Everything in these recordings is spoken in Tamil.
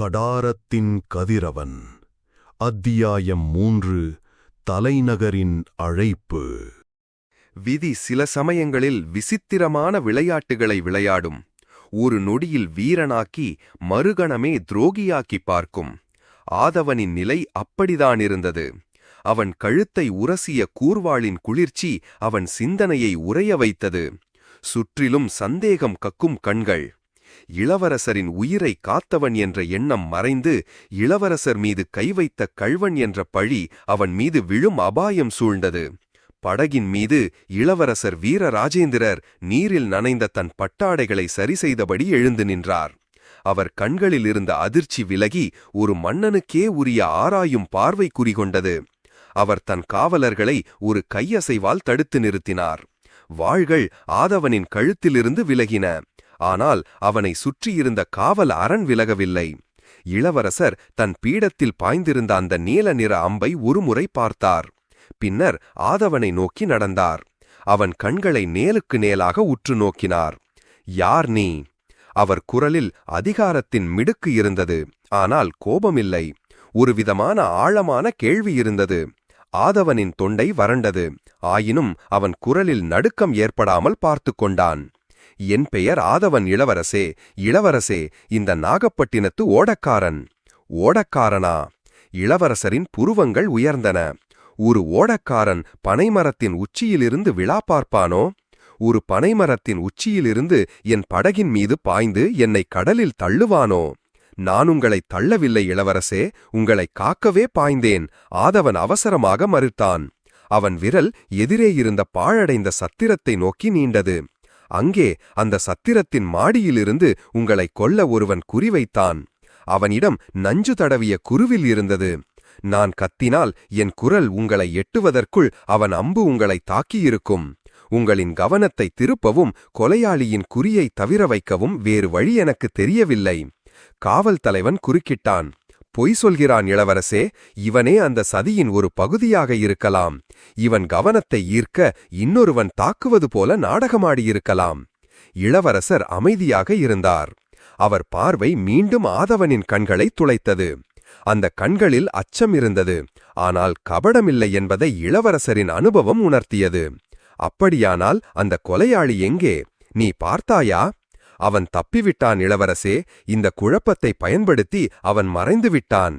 கடாரத்தின் கதிரவன். அத்தியாயம் மூன்று தலைநகரின் அழைப்பு. விதி சில சமயங்களில் விசித்திரமான விளையாட்டுகளை விளையாடும். ஒரு நொடியில் வீரனாக்கி மறுகணமே துரோகியாக்கி பார்க்கும். ஆதவனின் நிலை அப்படிதானிருந்தது அவன் கழுத்தை உரசிய கூர்வாளின் குளிர்ச்சி அவன் சிந்தனையை உறைய வைத்தது. சுற்றிலும் சந்தேகம் கக்கும் கண்கள். இளவரசரின் உயிரை காத்தவன் என்ற எண்ணம் மறைந்து இளவரசர் மீது கை வைத்த கள்வன் என்ற பழி அவன் மீது விழும் அபாயம் சூழ்ந்தது. படகின் மீது இளவரசர் வீரராஜேந்திரர் நீரில் நனைந்த தன் பட்டாடைகளை சரி செய்தபடி எழுந்து நின்றார். அவர் கண்களில் இருந்த அதிர்ச்சி விலகி ஒரு மன்னனுக்கே உரிய ஆராயும் பார்வை குறிகொண்டது. அவர் தன் காவலர்களை ஒரு கையசைவால் தடுத்து நிறுத்தினார். வாள்கள் ஆதவனின் கழுத்திலிருந்து விலகின. ஆனால் அவனை சுற்றியிருந்த காவல் அரண் விலகவில்லை. இளவரசர் தன் பீடத்தில் பாய்ந்திருந்த அந்த நீல நிற அம்பை ஒருமுறை பார்த்தார். பின்னர் ஆதவனை நோக்கி நடந்தார். அவன் கண்களை நேலுக்கு நேலாக உற்று நோக்கினார். யார் நீ? அவர் குரலில் அதிகாரத்தின் மிடுக்கு இருந்தது. ஆனால் கோபமில்லை. ஒரு விதமான ஆழமான கேள்வி இருந்தது. ஆதவனின் தொண்டை வறண்டது. ஆயினும் அவன் குரலில் நடுக்கம் ஏற்படாமல் பார்த்து கொண்டான். என் பெயர் ஆதவன் இளவரசே இளவரசே இந்த நாகப்பட்டினத்து ஓடக்காரன். ஓடக்காரனா? இளவரசரின் புருவங்கள் உயர்ந்தன. ஒரு ஓடக்காரன் பனைமரத்தின் உச்சியிலிருந்து விழா பார்ப்பானோ? ஒரு பனைமரத்தின் உச்சியிலிருந்து என் படகின் மீது பாய்ந்து என்னை கடலில் தள்ளுவானோ? நான் உங்களை தள்ளவில்லை இளவரசே உங்களை காக்கவே பாய்ந்தேன் ஆதவன் அவசரமாக மறுத்தான். அவன் விரல் எதிரே இருந்த பாழடைந்த சத்திரத்தை நோக்கி நீண்டது. அங்கே அந்த சத்திரத்தின் மாடியிலிருந்து உங்களை கொல்ல ஒருவன் குறிவைத்தான். அவனிடம் நஞ்சு தடவிய குருவில் இருந்தது. நான் கத்தினால் என் குரல் உங்களை எட்டுவதற்குள் அவன் அம்பு உங்களை தாக்கியிருக்கும். உங்களின் கவனத்தை திருப்பவும் கொலையாளியின் குறியை தவிர வைக்கவும் வேறு வழி எனக்கு தெரியவில்லை. காவல் தலைவன் குறுக்கிட்டான். பொய் சொல்கிறான் இளவரசே இவனே அந்த சதியின் ஒரு பகுதியாக இருக்கலாம். இவன் கவனத்தை ஈர்க்க இன்னொருவன் தாக்குவது போல நாடகமாடியிருக்கலாம் இளவரசர் அமைதியாக இருந்தார். அவர் பார்வை மீண்டும் ஆதவனின் கண்களை துளைத்தது. அந்த கண்களில் அச்சம் இருந்தது. ஆனால் கபடமில்லை என்பதை இளவரசரின் அனுபவம் உணர்த்தியது. அப்படியானால் அந்த கொலையாளி எங்கே? நீ பார்த்தாயா? அவன் தப்பிவிட்டான் இளவரசே. இந்த குழப்பத்தை பயன்படுத்தி அவன் மறைந்து விட்டான்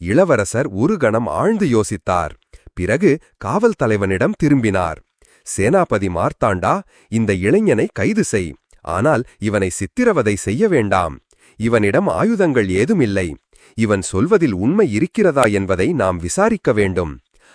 இளவரசர் ஒரு கணம் ஆழ்ந்து யோசித்தார். பிறகு காவல் தலைவனிடம் திரும்பினார். சேனாபதி மார்த்தாண்டா இந்த இளைஞனை கைது செய். ஆனால் இவனை சித்திரவதை செய்ய வேண்டாம். இவனிடம் ஆயுதங்கள் ஏதுமில்லை. இவன் சொல்வதில் உண்மை இருக்கிறதா என்பதை நாம் விசாரிக்க வேண்டும்.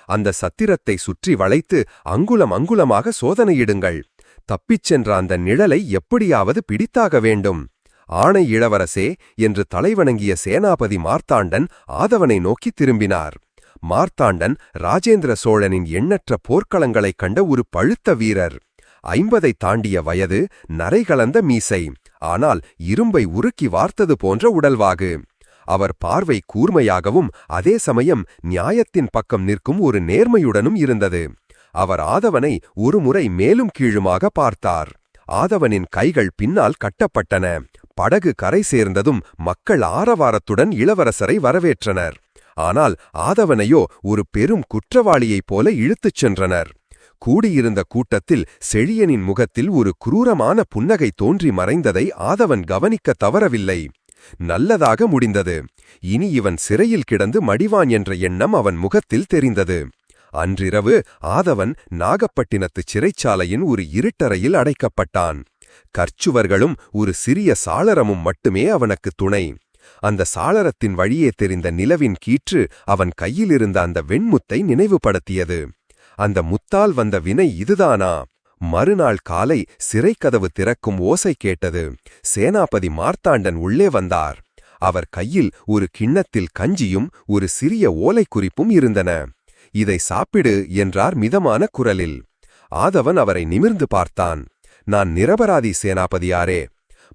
அந்த சத்திரத்தை சுற்றி வளைத்து அங்குலம் அங்குலமாக சோதனையிடுங்கள். தப்பிச் சென்ற அந்த நிழலை எப்படியாவது பிடித்தாக வேண்டும். ஆணை இளவரசே என்று தலைவணங்கிய சேனாபதி மார்த்தாண்டன் ஆதவனை நோக்கி திரும்பினார். மார்த்தாண்டன் ராஜேந்திர சோழனின் எண்ணற்ற போர்க்களங்களைக் கண்ட ஒரு பழுத்த வீரர். ஐம்பதை தாண்டிய வயது நரை கலந்த மீசை ஆனால் இரும்பை உருக்கி வார்த்தது போன்ற உடல்வாகு. அவர் பார்வை கூர்மையாகவும் அதே சமயம் நியாயத்தின் பக்கம் நிற்கும் ஒரு நேர்மையுடனும் இருந்தது. அவர் ஆதவனை ஒருமுறை மேலும் கீழுமாக பார்த்தார். ஆதவனின் கைகள் பின்னால் கட்டப்பட்டன. படகு கரை சேர்ந்ததும் மக்கள் ஆரவாரத்துடன் இளவரசரை வரவேற்றனர். ஆனால் ஆதவனையோ ஒரு பெரும் குற்றவாளியைப் போல இழுத்துச் சென்றனர். கூடியிருந்த கூட்டத்தில் செழியனின் முகத்தில் ஒரு குரூரமான புன்னகை தோன்றி மறைந்ததை ஆதவன் கவனிக்க தவறவில்லை. நல்லதாக முடிந்தது. இனி இவன் சிறையில் கிடந்து மடிவான் என்ற எண்ணம் அவன் முகத்தில் தெரிந்தது. அன்றிரவு ஆதவன் நாகப்பட்டினத்துச் சிறைச்சாலையின் ஒரு இருட்டறையில் அடைக்கப்பட்டான். கர்ச்சுவர்களும் ஒரு சிறிய சாளரமும் மட்டுமே அவனுக்கு துணை. அந்த சாளரத்தின் வழியே தெரிந்த நிலவின் கீற்று அவன் கையிலிருந்த அந்த வெண்முத்தை நினைவுபடுத்தியது. அந்த முத்தால் வந்த வினை இதுதானா? மறுநாள் காலை சிறைக்கதவு திறக்கும் ஓசை கேட்டது. சேனாபதி மார்த்தாண்டன் உள்ளே வந்தார். அவர் கையில் ஒரு கிண்ணத்தில் கஞ்சியும் ஒரு சிறிய ஓலைக்குறிப்பும் இருந்தன. இதை சாப்பிடு என்றார் மிதமான குரலில். ஆதவன் அவரை நிமிர்ந்து பார்த்தான். நான் நிரபராதி சேனாபதியாரே.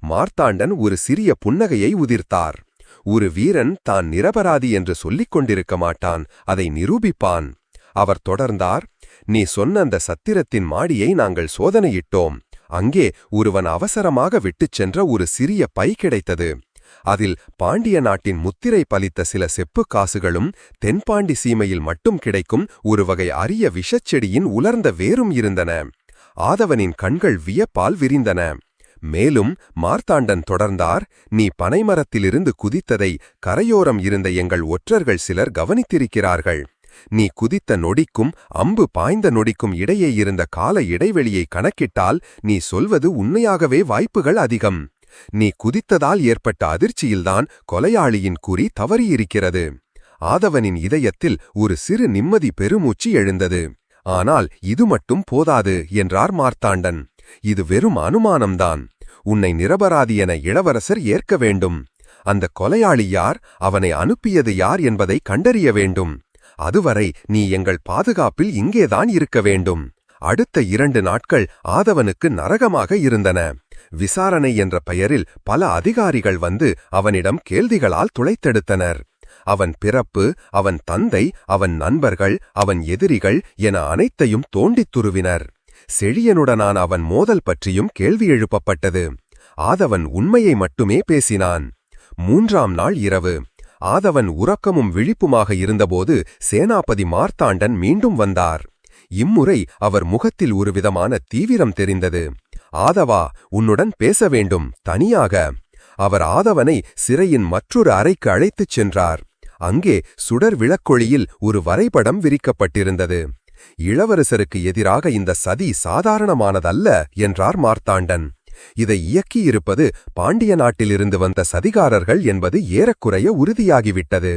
மார்த்தாண்டன் ஒரு சிறிய புன்னகையை உதிர்த்தார். ஒரு வீரன் தான் நிரபராதி என்று சொல்லிக் கொண்டிருக்க மாட்டான். அதை நிரூபிப்பான். அவர் தொடர்ந்தார். நீ சொன்ன அந்த சத்திரத்தின் மாடியை நாங்கள் சோதனையிட்டோம். அங்கே ஒருவன் அவசரமாக விட்டுச் சென்ற ஒரு சிறிய பை கிடைத்தது. அதில் பாண்டிய நாட்டின் முத்திரை பலித்த சில செப்புக் காசுகளும் தென்பாண்டி சீமையில் மட்டும் கிடைக்கும் ஒரு வகை அரிய விஷச்செடியின் உலர்ந்த வேரும் இருந்தன. ஆதவனின் கண்கள் வியப்பால் விரிந்தன. மேலும் மார்த்தாண்டன் தொடர்ந்தார் நீ பனைமரத்திலிருந்து குதித்ததை கரையோரம் இருந்த எங்கள் ஒற்றர்கள் சிலர் கவனித்திருக்கிறார்கள். நீ குதித்த நொடிக்கும் அம்பு பாய்ந்த நொடிக்கும் இடையே இருந்த கால இடைவெளியை கணக்கிட்டால் நீ சொல்வது உண்மையாகவே வாய்ப்புகள் அதிகம். நீ குதித்ததால் ஏற்பட்ட அதிர்ச்சியில்தான் கொலையாளியின் குறி தவறியிருக்கிறது. ஆதவனின் இதயத்தில் ஒரு சிறு நிம்மதி பெருமூச்சு எழுந்தது. ஆனால் இது மட்டும் போதாது என்றார் மார்த்தாண்டன். இது வெறும் அனுமானம்தான். உன்னை நிரபராதி என இளவரசர் ஏற்க வேண்டும். அந்த கொலையாளி யார் அவனை அனுப்பியது யார் என்பதை கண்டறிய வேண்டும். அதுவரை நீ எங்கள் பாதுகாப்பில் இங்கேதான் இருக்க வேண்டும். அடுத்த இரண்டு நாட்கள் ஆதவனுக்கு நரகமாக இருந்தன. விசாரணை என்ற பெயரில் பல அதிகாரிகள் வந்து அவனிடம் கேள்விகளால் துளைத்தெடுத்தனர். அவன் பிறப்பு அவன் தந்தை அவன் நண்பர்கள் அவன் எதிரிகள் என அனைத்தையும் தோண்டித் துருவினர். செழியனுடனான அவன் மோதல் பற்றியும் கேள்வி எழுப்பப்பட்டது. ஆதவன் உண்மையை மட்டுமே பேசினான். மூன்றாம் நாள் இரவு. ஆதவன் உறக்கமும் விழிப்புமாக இருந்தபோது சேனாபதி மார்த்தாண்டன் மீண்டும் வந்தார். இம்முறை அவர் முகத்தில் ஒருவிதமான தீவிரம் தெரிந்தது. ஆதவா உன்னுடன் பேச வேண்டும். தனியாக. அவர் ஆதவனை சிறையின் மற்றொரு அறைக்கு அழைத்துச் சென்றார். அங்கே சுடர் விளக்கொளியில் ஒரு வரைபடம் விரிக்கப்பட்டிருந்தது. இளவரசருக்கு எதிராக இந்த சதி சாதாரணமானதல்ல என்றார் மார்த்தாண்டன். இதை இயக்கியிருப்பது பாண்டிய நாட்டிலிருந்து வந்த சதிகாரர்கள் என்பது ஏறக்குறைய உறுதியாகிவிட்டது.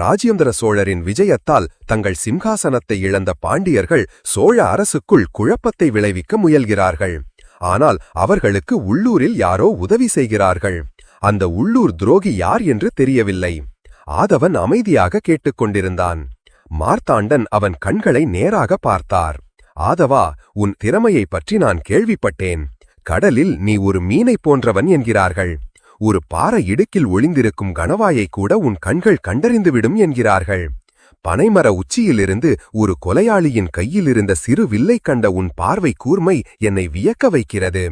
ராஜேந்திர சோழரின் விஜயத்தால் தங்கள் சிம்ஹாசனத்தை இழந்த பாண்டியர்கள் சோழ அரசுக்குள் குழப்பத்தை விளைவிக்க முயல்கிறார்கள். ஆனால் அவர்களுக்கு உள்ளூரில் யாரோ உதவி செய்கிறார்கள். அந்த உள்ளூர் துரோகி யார் என்று தெரியவில்லை. ஆதவன் அமைதியாக கேட்டுக்கொண்டிருந்தான் மார்த்தாண்டன் அவன் கண்களை நேராக பார்த்தார். ஆதவா உன் திறமையைப் பற்றி நான் கேள்விப்பட்டேன். கடலில் நீ ஒரு மீனைப் போன்றவன் என்கிறார்கள். ஒரு பாறை இடுக்கில் ஒளிந்திருக்கும் கணவாயை கூட உன் கண்கள் கண்டறிந்துவிடும் என்கிறார்கள். பனைமர உச்சியிலிருந்து ஒரு கொலையாளியின் கையில் இருந்த சிறு வில்லை கண்ட உன் பார்வை கூர்மை என்னை வியக்க வைக்கிறது.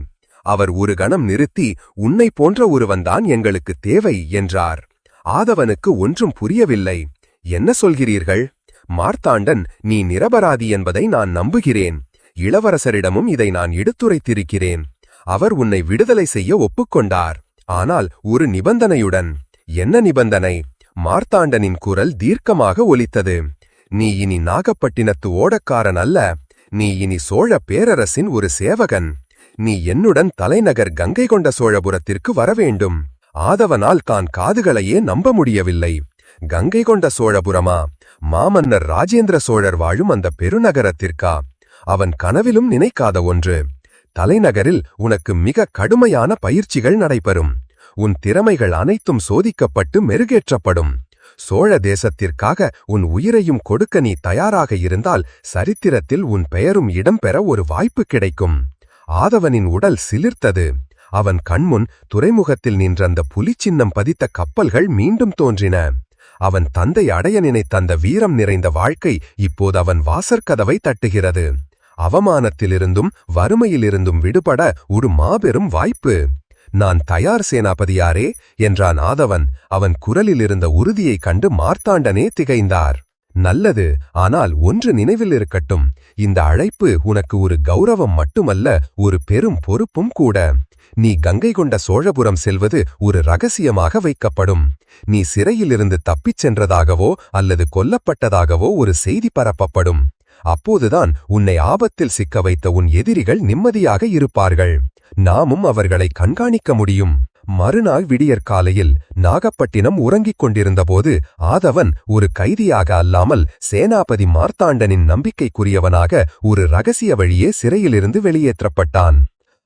அவர் ஒரு கணம் நிறுத்தி உன்னை போன்ற ஒருவன்தான் எங்களுக்கு தேவை என்றார். ஆதவனுக்கு ஒன்றும் புரியவில்லை. என்ன சொல்கிறீர்கள்? மார்த்தாண்டன் நீ நிரபராதி என்பதை நான் நம்புகிறேன். இளவரசரிடமும் இதை நான் எடுத்துரைத்திருக்கிறேன். அவர் உன்னை விடுதலை செய்ய ஒப்புக்கொண்டார். ஆனால் ஒரு நிபந்தனையுடன். என்ன நிபந்தனை? மார்த்தாண்டனின் குரல் தீர்க்கமாக ஒலித்தது. நீ இனி நாகப்பட்டினத்து ஓடக்காரன் அல்ல. நீ இனி சோழ பேரரசின் ஒரு சேவகன். நீ என்னுடன் தலைநகர் கங்கை கொண்ட சோழபுரத்திற்கு வரவேண்டும். ஆதவனால் தான் காதுகளையே நம்ப முடியவில்லை. கங்கை கொண்ட சோழபுரமா? மாமன்னர் ராஜேந்திர சோழர் வாழும் அந்த பெருநகரத்திற்கா? அவன் கனவிலும் நினைக்காத ஒன்று. தலைநகரில் உனக்கு மிக கடுமையான பயிற்சிகள் நடைபெறும். உன் திறமைகள் அனைத்தும் சோதிக்கப்பட்டு மெருகேற்றப்படும். சோழ தேசத்திற்காக உன் உயிரையும் கொடுக்க நீ தயாராக இருந்தால் சரித்திரத்தில் உன் பெயரும் இடம்பெற ஒரு வாய்ப்பு கிடைக்கும். ஆதவனின் உடல் சிலிர்த்தது. அவன் கண்முன் துறைமுகத்தில் நின்ற நின்றந்த புலிச்சின்னம் பதித்த கப்பல்கள் மீண்டும் தோன்றின. அவன் தந்தை அடைய நினைத்த அந்த வீரம் நிறைந்த வாழ்க்கை இப்போது அவன் வாசற்கதவை தட்டுகிறது. அவமானத்திலிருந்தும் வறுமையிலிருந்தும் விடுபட ஒரு மாபெரும் வாய்ப்பு. நான் தயார் சேனாபதியாரே என்றான் ஆதவன். அவன் குரலில் இருந்த உறுதியைக் கண்டு மார்த்தாண்டனே திகைந்தார். நல்லது ஆனால் ஒன்று நினைவில் இருக்கட்டும். இந்த அழைப்பு உனக்கு ஒரு கௌரவம் மட்டுமல்ல ஒரு பெரும் பொறுப்பும் கூட. நீ கங்கை கொண்ட சோழபுரம் செல்வது ஒரு ரகசியமாக வைக்கப்படும். நீ சிறையிலிருந்து தப்பிச் சென்றதாகவோ அல்லது கொல்லப்பட்டதாகவோ ஒரு செய்தி பரப்பப்படும். அப்போதுதான் உன்னை ஆபத்தில் சிக்க வைத்த உன் எதிரிகள் நிம்மதியாக இருப்பார்கள். நாமும் அவர்களை கண்காணிக்க முடியும். மறுநாள் விடியற்காலையில் நாகப்பட்டினம் உறங்கிக் கொண்டிருந்தபோது ஆதவன் ஒரு கைதியாக அல்லாமல் சேனாபதி மார்த்தாண்டனின் நம்பிக்கைக்குரியவனாக ஒரு ரகசிய வழியே சிறையிலிருந்து வெளியேற்றப்பட்டான்.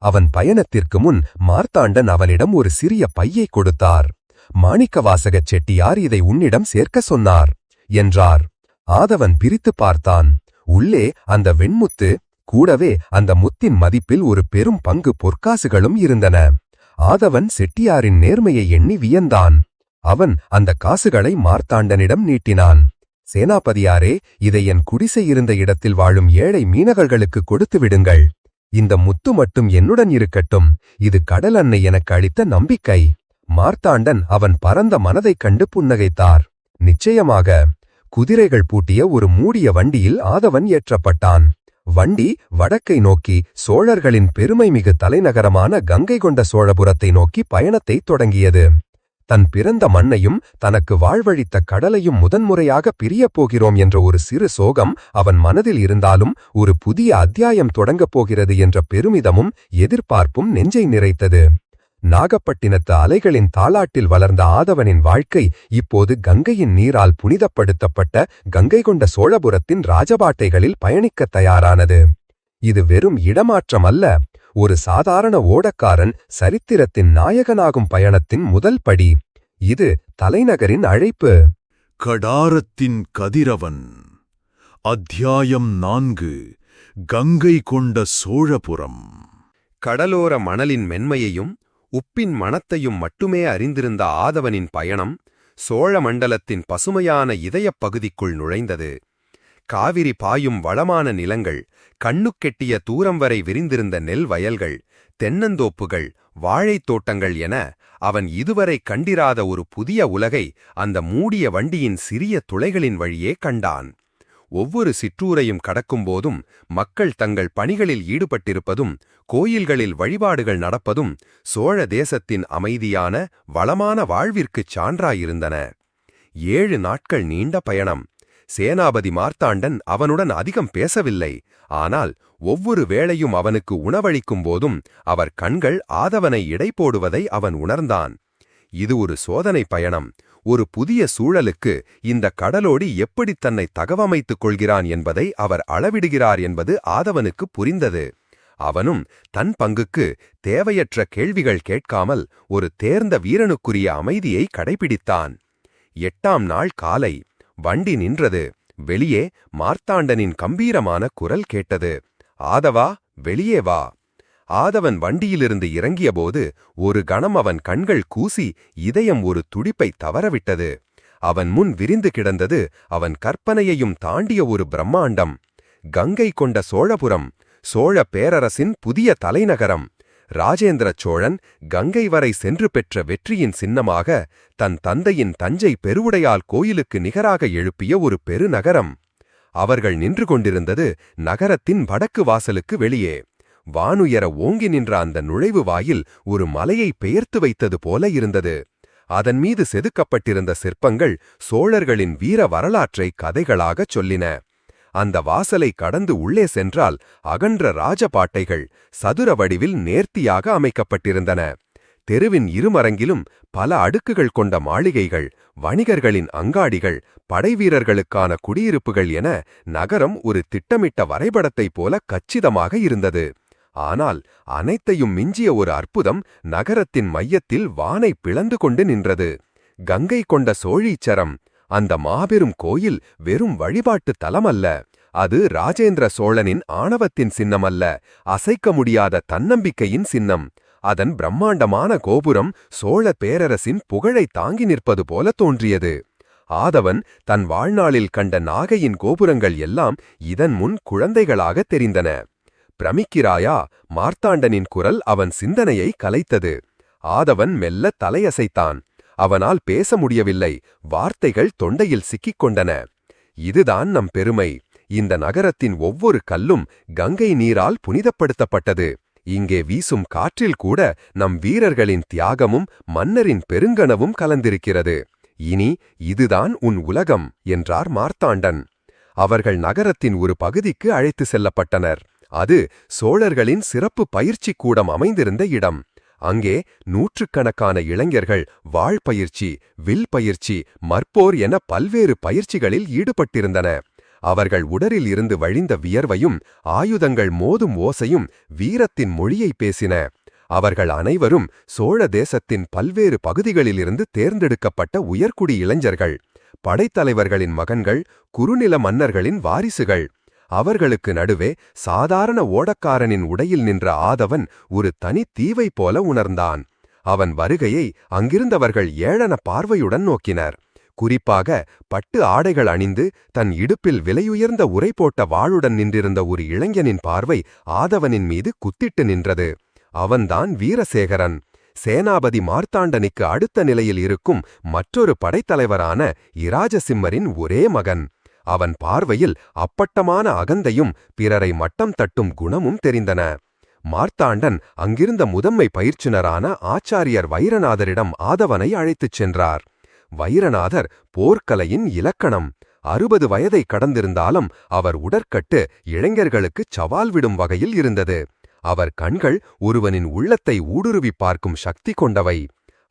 அவன் பயணத்திற்கு முன் மார்த்தாண்டன் அவனிடம் ஒரு சிறிய பையை கொடுத்தார். மாணிக்கவாசகச் செட்டியார் இதை உன்னிடம் சேர்க்க சொன்னார் என்றார். ஆதவன் பிரித்துப் பார்த்தான். உள்ளே அந்த வெண்முத்து கூடவே அந்த முத்தின் மதிப்பில் ஒரு பெரும் பங்கு பொற்காசுகளும் இருந்தன. ஆதவன் செட்டியாரின் நேர்மையை எண்ணி வியந்தான். அவன் அந்த காசுகளை மார்த்தாண்டனிடம் நீட்டினான். சேனாபதியாரே இதை என் குடிசை இருந்த இடத்தில் வாழும் ஏழை மீனவர்களுக்கு கொடுத்து விடுங்கள். இந்த முத்து மட்டும் என்னுடன் இருக்கட்டும். இது கடல் அன்னை எனக்கு அளித்த நம்பிக்கை. மார்த்தாண்டன் அவன் பரந்த மனதைக் கண்டு புன்னகைத்தார். நிச்சயமாக குதிரைகள் பூட்டிய ஒரு மூடிய வண்டியில் ஆதவன் ஏற்றப்பட்டான். வண்டி வடக்கை நோக்கி சோழர்களின் பெருமைமிகு தலைநகரமான கங்கை கொண்ட சோழபுரத்தை நோக்கி பயணத்தைத் தொடங்கியது. தன் பிறந்த மண்ணையும் தனக்கு வாழ்வழித்த கடலையும் முதன்முறையாக பிரியப் போகிறோம் என்ற ஒரு சிறு சோகம் அவன் மனதில் இருந்தாலும் ஒரு புதிய அத்தியாயம் தொடங்கப் போகிறது என்ற பெருமிதமும் எதிர்பார்ப்பும் நெஞ்சை நிறைத்தது. நாகப்பட்டினத்து அலைகளின் தாளாட்டில் வளர்ந்த ஆதவனின் வாழ்க்கை இப்போது கங்கையின் நீரால் புனிதப்படுத்தப்பட்ட கங்கை கொண்ட சோழபுரத்தின் ராஜபாட்டைகளில் பயணிக்கத் தயாரானது. இது வெறும் இடமாற்றம் அல்ல ஒரு சாதாரண ஓடக்காரன் சரித்திரத்தின் நாயகனாகும் பயணத்தின் முதல் படி. இது தலைநகரின் அழைப்பு. கடாரத்தின் கதிரவன். அத்தியாயம் நான்கு. கங்கை கொண்ட சோழபுரம். கடலோர மணலின் மென்மையையும் உப்பின் மணத்தையும் மட்டுமே அறிந்திருந்த ஆதவனின் பயணம் சோழ மண்டலத்தின் பசுமையான இதயப் பகுதிக்குள் நுழைந்தது. காவிரி பாயும் வளமான நிலங்கள் கண்ணுக்கெட்டிய தூரம் வரை விரிந்திருந்த நெல் வயல்கள் தென்னந்தோப்புகள் வாழைத் தோட்டங்கள் என அவன் இதுவரை கண்டிராத ஒரு புதிய உலகை அந்த மூடிய வண்டியின் சிறிய துளைகளின் வழியே கண்டான். ஒவ்வொரு சிற்றூரையும் கடக்கும்போதும் மக்கள் தங்கள் பணிகளில் ஈடுபட்டிருப்பதும் கோயில்களில் வழிபாடுகள் நடப்பதும் சோழ தேசத்தின் அமைதியான வளமான வாழ்விற்குச் சான்றாயிருந்தன. ஏழு நாட்கள் நீண்ட பயணம். சேனாபதி மார்த்தாண்டன் அவனுடன் அதிகம் பேசவில்லை. ஆனால் ஒவ்வொரு வேளையும் அவனுக்கு உணவளிக்கும் போதும் அவர் கண்கள் ஆதவனை இடை போடுவதை அவன் உணர்ந்தான். இது ஒரு சோதனை பயணம். ஒரு புதிய சூழலுக்கு இந்த கடலோடி எப்படி தன்னை தகவமைத்துக் கொள்கிறான் என்பதை அவர் அளவிடுகிறார் என்பது ஆதவனுக்கு புரிந்தது. அவனும் தன் பங்குக்கு தேவையற்ற கேள்விகள் கேட்காமல் ஒரு தேர்ந்த வீரனுக்குரிய அமைதியை கடைபிடித்தான். எட்டாம் நாள் காலை வண்டி நின்றது. வெளியே மார்த்தாண்டனின் கம்பீரமான குரல் கேட்டது. ஆதவா வெளியே வா. ஆதவன் வண்டியிலிருந்து இறங்கியபோது ஒரு கணம் அவன் கண்கள் கூசி இதயம் ஒரு துடிப்பை தவறவிட்டது. அவன் முன் விரிந்து கிடந்தது அவன் கற்பனையையும் தாண்டிய ஒரு பிரம்மாண்டம். கங்கை கொண்ட சோழபுரம் சோழ பேரரசின் புதிய தலைநகரம். ராஜேந்திர சோழன் கங்கை வரை சென்று பெற்ற வெற்றியின் சின்னமாக தன் தந்தையின் தஞ்சை பெருவுடையால் கோயிலுக்கு நிகராக எழுப்பிய ஒரு பெருநகரம். அவர்கள் நின்று கொண்டிருந்தது நகரத்தின் வடக்கு வாசலுக்கு வெளியே. வானுயர ஓங்கி நின்ற அந்த நுழைவு வாயில் ஒரு மலையை பெயர்த்து வைத்தது போல இருந்தது. அதன் மீது செதுக்கப்பட்டிருந்த சிற்பங்கள் சோழர்களின் வீர வரலாற்றை கதைகளாகச் சொல்லின. அந்த வாசலை கடந்து உள்ளே சென்றால் அகன்ற ராஜபாட்டைகள் சதுர வடிவில் நேர்த்தியாக அமைக்கப்பட்டிருந்தன. தெருவின் இருமரங்கிலும் பல அடுக்குகள் கொண்ட மாளிகைகள் வணிகர்களின் அங்காடிகள் படைவீரர்களுக்கான குடியிருப்புகள் என நகரம் ஒரு திட்டமிட்ட வரைபடத்தைப் போல கச்சிதமாக இருந்தது. ஆனால் அனைத்தையும் மிஞ்சிய ஒரு அற்புதம் நகரத்தின் மையத்தில் வானை பிளந்து கொண்டு நின்றது. கங்கை கொண்ட சோழீச்சரம் அந்த மாபெரும் கோயில் வெறும் வழிபாட்டு தலமல்ல. அது ராஜேந்திர சோழனின் ஆணவத்தின் சின்னமல்ல அசைக்க முடியாத தன்னம்பிக்கையின் சின்னம். அதன் பிரம்மாண்டமான கோபுரம் சோழ பேரரசின் புகழை தாங்கி நிற்பது போல தோன்றியது. ஆதவன் தன் வாழ்நாளில் கண்ட நாகையின் கோபுரங்கள் எல்லாம் இதன் முன் குழந்தைகளாக தெரிந்தன. பிரமிக்கிறாயா? மார்த்தாண்டனின் குரல் அவன் சிந்தனையை கலைத்தது. ஆதவன் மெல்ல தலையசைத்தான். அவனால் பேச முடியவில்லை. வார்த்தைகள் தொண்டையில் சிக்கிக் கொண்டன இதுதான் நம் பெருமை. இந்த நகரத்தின் ஒவ்வொரு கல்லும் கங்கை நீரால் புனிதப்படுத்தப்பட்டது. இங்கே வீசும் காற்றில் கூட நம் வீரர்களின் தியாகமும் மன்னரின் பெருங்கனவும் கலந்திருக்கிறது. இனி இதுதான் உன் உலகம் என்றார் மார்த்தாண்டன். அவர்கள் நகரத்தின் ஒரு பகுதிக்கு அழைத்து செல்லப்பட்டனர். அது சோழர்களின் சிறப்பு பயிற்சி கூடம் அமைந்திருந்த இடம். அங்கே நூற்றுக்கணக்கான இளைஞர்கள் வாழ் பயிற்சி வில் பயிற்சி மற்போர் என பல்வேறு பயிற்சிகளில் ஈடுபட்டிருந்தன. அவர்கள் உடலில் இருந்து வழிந்த வியர்வையும் ஆயுதங்கள் மோதும் ஓசையும் வீரத்தின் மொழியை பேசின. அவர்கள் அனைவரும் சோழ தேசத்தின் பல்வேறு பகுதிகளிலிருந்து தேர்ந்தெடுக்கப்பட்ட உயர்குடி இளைஞர்கள். படைத்தலைவர்களின் மகன்கள் குறுநில மன்னர்களின் வாரிசுகள். அவர்களுக்கு நடுவே சாதாரண ஓடக்காரனின் உடையில் நின்ற ஆதவன் ஒரு தனி தீவை போல உணர்ந்தான். அவன் வருகையை அங்கிருந்தவர்கள் ஏழன பார்வையுடன் நோக்கினர். குறிப்பாக பட்டு ஆடைகள் அணிந்து தன் இடுப்பில் விலையுயர்ந்த உரை போட்ட வாளுடன் நின்றிருந்த ஒரு இளைஞனின் பார்வை ஆதவனின் மீது குத்திட்டு நின்றது. அவன்தான் வீரசேகரன். சேனாபதி மார்த்தாண்டனுக்கு அடுத்த நிலையில் இருக்கும் மற்றொரு படைத்தலைவரான இராஜசிம்மரின் ஒரே மகன். அவன் பார்வையில் அப்பட்டமான அகந்தையும் பிறரை மட்டம் தட்டும் குணமும் தெரிந்தன. மார்த்தாண்டன் அங்கிருந்த முதன்மை பயிற்சினரான ஆச்சாரியர் வைரநாதரிடம் ஆதவனை அழைத்துச் சென்றார். வைரநாதர் போர்க்கலையின் இலக்கணம். அறுபது வயதை கடந்திருந்தாலும் அவர் உடற்கட்டு இளைஞர்களுக்குச் சவால் விடும் வகையில் இருந்தது. அவர் கண்கள் ஒருவனின் உள்ளத்தை ஊடுருவி பார்க்கும் சக்தி கொண்டவை.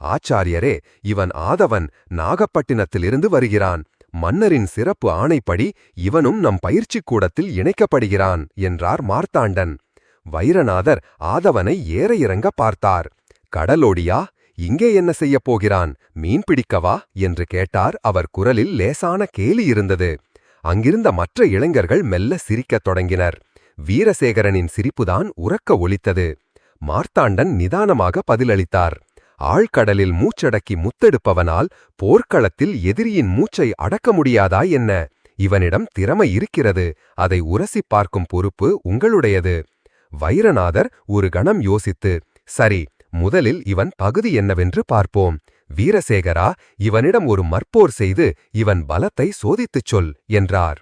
ஆச்சாரியரே இவன் ஆதவன் நாகப்பட்டினத்திலிருந்து வருகிறான். மன்னரின் சிறப்பு ஆணைப்படி இவனும் நம் பயிற்சிக் கூடத்தில் இணைக்கப்படுகிறான் என்றார் மார்த்தாண்டன். வைரநாதர் ஆதவனை ஏற இறங்க பார்த்தார். கடலோடியா இங்கே என்ன செய்யப் போகிறான்? மீன் பிடிக்கவா? என்று கேட்டார். அவர் குரலில் லேசான கேலி இருந்தது. அங்கிருந்த மற்ற இளைஞர்கள் மெல்ல சிரிக்கத் தொடங்கினர். வீரசேகரனின் சிரிப்புதான் உறக்க ஒலித்தது. மார்த்தாண்டன் நிதானமாக பதிலளித்தார். ஆழ்கடலில் மூச்சடக்கி முத்தெடுப்பவனால் போர்க்களத்தில் எதிரியின் மூச்சை அடக்க முடியாதா என்ன? இவனிடம் திறமை இருக்கிறது. அதை உரசிப் பார்க்கும் பொறுப்பு உங்களுடையது. வைரநாதர் ஒரு கணம் யோசித்து சரி முதலில் இவன் பகுதி என்னவென்று பார்ப்போம். வீரசேகரா இவனிடம் ஒரு மற்போர் செய்து இவன் பலத்தை சோதித்துச் சொல் என்றார்.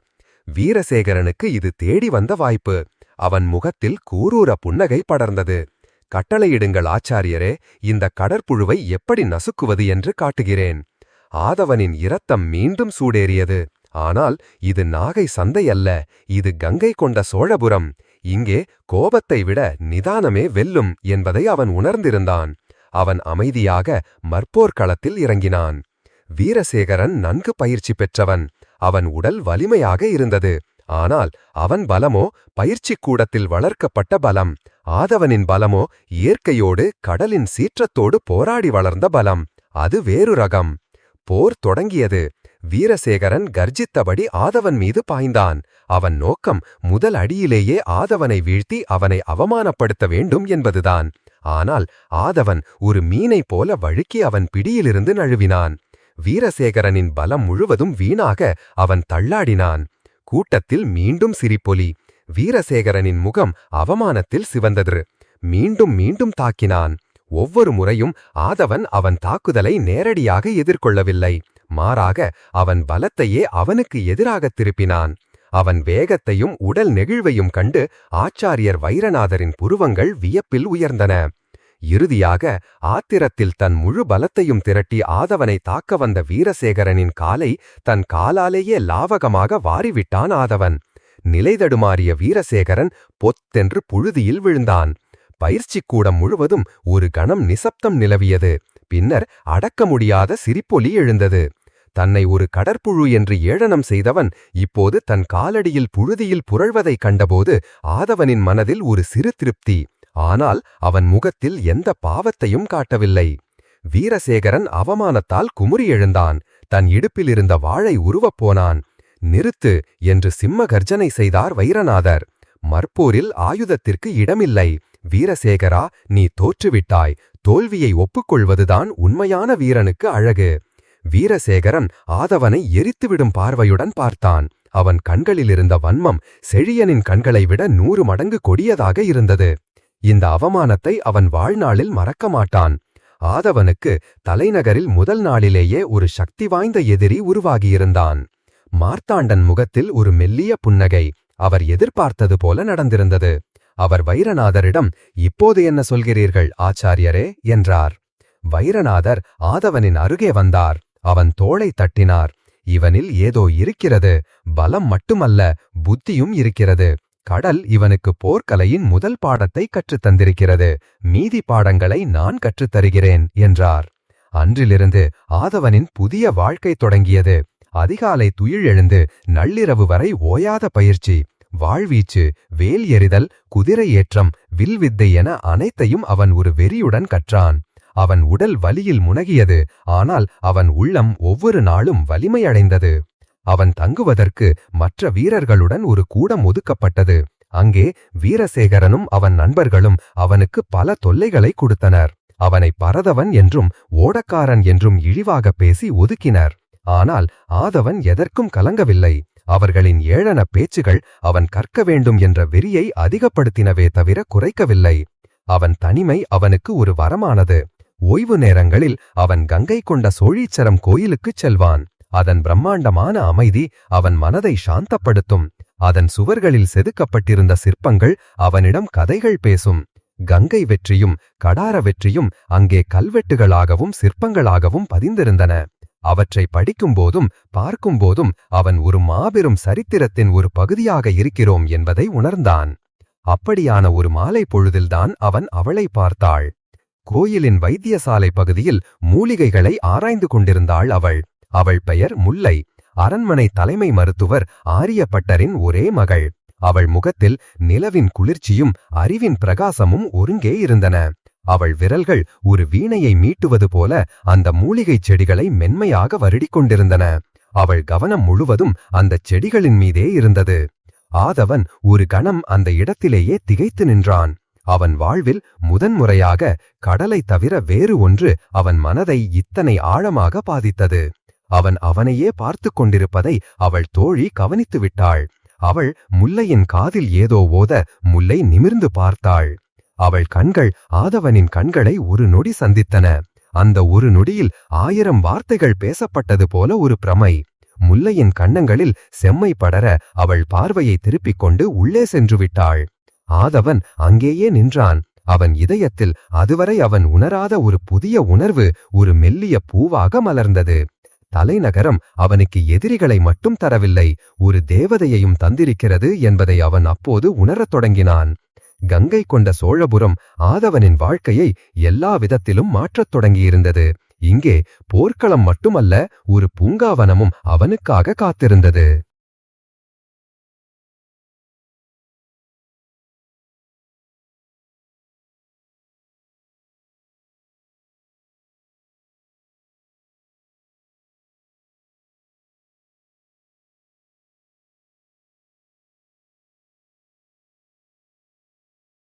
வீரசேகரனுக்கு இது தேடி வந்த வாய்ப்பு. அவன் முகத்தில் கூரூர புன்னகை படர்ந்தது. கட்டளையிடுங்கள் ஆச்சாரியரே இந்த கடற்புழுவை எப்படி நசுக்குவது என்று காட்டுகிறேன். ஆதவனின் இரத்தம் மீண்டும் சூடேறியது. ஆனால் இது நாகை சந்தை அல்ல இது கங்கை கொண்ட சோழபுரம். இங்கே கோபத்தை விட நிதானமே வெல்லும் என்பதை அவன் உணர்ந்திருந்தான். அவன் அமைதியாக மற்போர்க்களத்தில் இறங்கினான். வீரசேகரன் நன்கு பயிற்சி பெற்றவன். அவன் உடல் வலிமையாக இருந்தது. ஆனால் அவன் பலமோ பயிற்சிக் கூடத்தில் வளர்க்கப்பட்ட பலம் ஆதவனின் பலமோ இயற்கையோடு கடலின் சீற்றத்தோடு போராடி வளர்ந்த பலம். அது வேறு ரகம். போர் தொடங்கியது. வீரசேகரன் கர்ஜித்தபடி ஆதவன் மீது பாய்ந்தான். அவன் நோக்கம் முதல் அடியிலேயே ஆதவனை வீழ்த்தி அவனை அவமானப்படுத்த வேண்டும் என்பதுதான். ஆனால் ஆதவன் ஒரு மீனைப் போல வழுக்கி அவன் பிடியிலிருந்து நழுவினான். வீரசேகரனின் பலம் முழுவதும் வீணாக அவன் தள்ளாடினான். கூட்டத்தில் மீண்டும் சிரிப்பொலி. வீரசேகரனின் முகம் அவமானத்தில் சிவந்தது. மீண்டும் மீண்டும் தாக்கினான். ஒவ்வொரு முறையும் ஆதவன் அவன் தாக்குதலை நேரடியாக எதிர்கொள்ளவில்லை. மாறாக அவன் பலத்தையே அவனுக்கு எதிராகத் திருப்பினான். அவன் வேகத்தையும் உடல் நெகிழ்வையும் கண்டு ஆச்சாரியர் வைரநாதரின் புருவங்கள் வியப்பில் உயர்ந்தன. இறுதியாக ஆத்திரத்தில் தன் முழு பலத்தையும் திரட்டி ஆதவனை தாக்க வந்த வீரசேகரனின் காலை தன் காலாலேயே லாவகமாக வாரிவிட்டான் ஆதவன். நிலைதடுமாறிய வீரசேகரன் பொத்தென்று புழுதியில் விழுந்தான். பயிற்சிக் கூடம் முழுவதும் ஒரு கணம் நிசப்தம் நிலவியது. பின்னர் அடக்க முடியாத சிரிப்பொலி எழுந்தது. தன்னை ஒரு கடற்புழு என்று ஏளனம் செய்தவன் இப்போது தன் காலடியில் புழுதியில் புரள்வதைக் கண்டபோது ஆதவனின் மனதில் ஒரு சிறு திருப்தி. ஆனால் அவன் முகத்தில் எந்த பாவத்தையும் காட்டவில்லை. வீரசேகரன் அவமானத்தால் குமுறி எழுந்தான். தன் இடுப்பில் இருந்த உருவப் போனான். நிறுத்து என்று சிம்ம கர்ஜனை செய்தார் வைரநாதர். மற்போரில் ஆயுதத்திற்கு இடமில்லை. வீரசேகரா நீ தோற்றுவிட்டாய். தோல்வியை ஒப்புக்கொள்வதுதான் உண்மையான வீரனுக்கு அழகு. வீரசேகரன் ஆதவனை எரித்துவிடும் பார்வையுடன் பார்த்தான். அவன் கண்களிலிருந்த வன்மம் செழியனின் கண்களை விட நூறு மடங்கு கொடியதாக இருந்தது. இந்த அவமானத்தை அவன் வாழ்நாளில் மறக்க மாட்டான் ஆதவனுக்கு தலைநகரில் முதல் நாளிலேயே ஒரு சக்தி வாய்ந்த எதிரி உருவாகியிருந்தான். மார்த்தாண்டன் முகத்தில் ஒரு மெல்லிய புன்னகை அவர் எதிர்பார்த்தது போல நடந்திருந்தது. அவர் வைரநாதரிடம் இப்போது என்ன சொல்கிறீர்கள் ஆச்சாரியரே? என்றார். வைரநாதர் ஆதவனின் அருகே வந்தார். அவன் தோளை தட்டினார். இவனில் ஏதோ இருக்கிறது. பலம் மட்டுமல்ல புத்தியும் இருக்கிறது. கடல் இவனுக்கு போர்க்கலையின் முதல் பாடத்தை கற்றுத் தந்திருக்கிறது மீதி பாடங்களை நான் கற்றுத் தருகிறேன் என்றார். அன்றிலிருந்து ஆதவனின் புதிய வாழ்க்கை தொடங்கியது. அதிகாலை துயில் எழுந்து நள்ளிரவு வரை ஓயாத பயிற்சி வாழ்வீச்சு வேல் எறிதல் குதிரை ஏற்றம் வில்வித்தை என அனைத்தையும் அவன் ஒரு வெறியுடன் கற்றான். அவன் உடல் வலியில் முனகியது ஆனால் அவன் உள்ளம் ஒவ்வொரு நாளும் வலிமையடைந்தது. அவன் தங்குவதற்கு மற்ற வீரர்களுடன் ஒரு கூடம் ஒதுக்கப்பட்டது. அங்கே வீரசேகரனும் அவன் நண்பர்களும் அவனுக்கு பல தொல்லைகளை கொடுத்தனர். அவனை பரதவன் என்றும் ஓடக்காரன் என்றும் இழிவாக பேசி ஒதுக்கினர். ஆனால் ஆதவன் எதற்கும் கலங்கவில்லை. அவர்களின் ஏழன பேச்சுகள் அவன் கற்க வேண்டும் என்ற வெறியை அதிகப்படுத்தினவே தவிர குறைக்கவில்லை. அவன் தனிமை அவனுக்கு ஒரு வரமானது. ஓய்வு நேரங்களில் அவன் கங்கை கொண்ட சோழீச்சரம் கோயிலுக்குச் செல்வான். அதன் பிரம்மாண்டமான அமைதி அவன் மனதை சாந்தப்படுத்தும். அதன் சுவர்களில் செதுக்கப்பட்டிருந்த சிற்பங்கள் அவனிடம் கதைகள் பேசும். கங்கை வெற்றியும் கடார வெற்றியும் அங்கே கல்வெட்டுகளாகவும் சிற்பங்களாகவும் பதிந்திருந்தன. அவற்றை படிக்கும்போதும் பார்க்கும்போதும் அவன் ஒரு மாபெரும் சரித்திரத்தின் ஒரு பகுதியாக இருக்கிறோம் என்பதை உணர்ந்தான். அப்படியான ஒரு மாலை பொழுதில்தான் அவன் அவளை பார்த்தாள். கோயிலின் வைத்தியசாலை பகுதியில் மூலிகைகளை ஆராய்ந்து கொண்டிருந்தாள் அவள். அவள் பெயர் முல்லை. அரண்மனை தலைமை மருத்துவர் ஆரியப்பட்டரின் ஒரே மகள். அவள் முகத்தில் நிலவின் குளிர்ச்சியும் அறிவின் பிரகாசமும் ஒருங்கே இருந்தன. அவள் விரல்கள் ஒரு வீணையை மீட்டுவது போல அந்த மூலிகைச் செடிகளை மென்மையாக வருடிக் கொண்டிருந்தன. அவள் கவனம் முழுவதும் அந்தச் செடிகளின் மீதே இருந்தது. ஆதவன் ஒரு கணம் அந்த இடத்திலேயே திகைத்து நின்றான். அவன் வாழ்வில் முதன்முறையாக கடலை தவிர வேறு ஒன்று அவன் மனதை இத்தனை ஆழமாக பாதித்தது. அவன் அவனையே பார்த்து கொண்டிருப்பதை அவள் தோழி கவனித்து விட்டாள். அவள் முல்லையின் காதில் ஏதோ ஓத முல்லை நிமிர்ந்து பார்த்தாள். அவள் கண்கள் ஆதவனின் கண்களை ஒரு நொடி சந்தித்தன. அந்த ஒரு நொடியில் ஆயிரம் வார்த்தைகள் பேசப்பட்டது போல ஒரு பிரமை. முல்லையின் கண்ணங்களில் செம்மை படர அவள் பார்வையை திருப்பிக் கொண்டு உள்ளே சென்று விட்டாள். ஆதவன் அங்கேயே நின்றான். அவன் இதயத்தில் அதுவரை அவன் உணராத ஒரு புதிய உணர்வு ஒரு மெல்லிய பூவாக மலர்ந்தது. தலைநகரம் அவனுக்கு எதிரிகளை மட்டும் தரவில்லை ஒரு தேவதையையும் தந்திருக்கிறது என்பதை அவன் அப்போது உணரத் தொடங்கினான். கங்கை கொண்ட சோழபுரம் ஆதவனின் வாழ்க்கையை எல்லா விதத்திலும் மாற்றத் தொடங்கியிருந்தது. இங்கே போர்க்களம் மட்டுமல்ல ஒரு பூங்காவனமும் அவனுக்காக காத்திருந்தது.